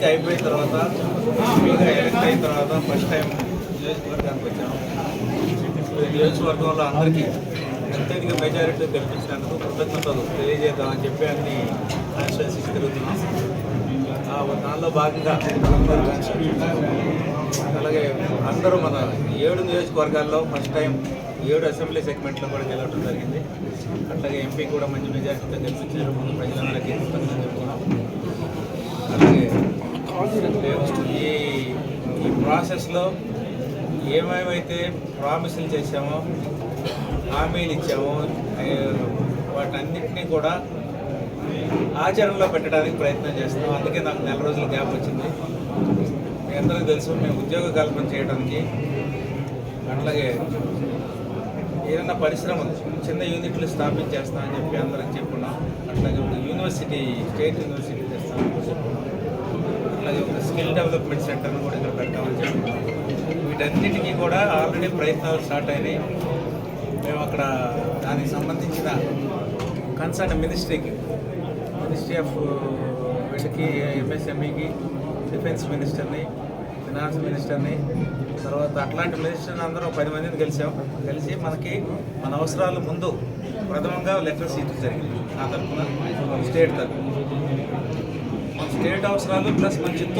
ఎన్నిక అయిపోయిన తర్వాత ఎంపీగా ఎలక్ట్ అయిన తర్వాత ఫస్ట్ టైం నియోజకవర్గానికి వచ్చాము నియోజకవర్గంలో అందరికీ అత్యధిక మెజారిటీ కల్పించినందుకు కృతజ్ఞతలు తెలియజేద్దామని చెప్పి అన్ని కాన్స్టిట్యున్సీస్ తిరుగుతున్నాం. ఆ దానిలో భాగంగా అలాగే అందరూ మన ఏడు నియోజకవర్గాల్లో ఫస్ట్ టైం ఏడు అసెంబ్లీ సెగ్మెంట్లో కూడా గెలవడం జరిగింది. అట్లాగే ఎంపీ కూడా మంచి మెజారిటీతో గెలిపించారు ప్రజల ప్రజలందరికీ కృతజ్ఞతలు చెప్తున్నాం. ఈ ఈ ప్రాసెస్లో ఏమేమైతే ప్రామిసులు చేశామో హామీలు ఇచ్చామో ఏ, వాటన్నిటినీ కూడా ఆచరణలో పెట్టడానికి ప్రయత్నం చేస్తున్నాం. అందుకే నాకు నెల రోజుల గ్యాప్ వచ్చింది. మీ అందరికీ తెలుసు మేము ఉద్యోగ కల్పన చేయడానికి అట్లాగే ఏదైనా పరిశ్రమ చిన్న యూనిట్లు స్థాపించేస్తామని చెప్పి అందరికి చెప్పున్నాం. అట్లాగే యూనివర్సిటీ స్టేట్ యూనివర్సిటీ చేస్తాం స్కిల్ డెవలప్మెంట్ సెంటర్ను కూడా ఇక్కడ పెట్టామని చెప్పి. వీటన్నిటికీ కూడా ఆల్రెడీ ప్రయత్నాలు స్టార్ట్ అయినాయి. మేము అక్కడ దానికి సంబంధించిన కన్సర్న్ మినిస్ట్రీకి మినిస్ట్రీ ఆఫ్ వీటికి ఎంఎస్ఎంఈకి డిఫెన్స్ మినిస్టర్ని ఫినాన్స్ మినిస్టర్ని తర్వాత అట్లాంటి మినిస్టర్ని అందరూ పది మందిని కలిసాం. కలిసి మనకి మన అవసరాలు ముందు ప్రథమంగా లెటర్ సీట్ జరిగింది ఆ తరఫున స్టేట్ తరఫున స్టేట్ అవసరాలు ప్లస్ మన చిత్తూరు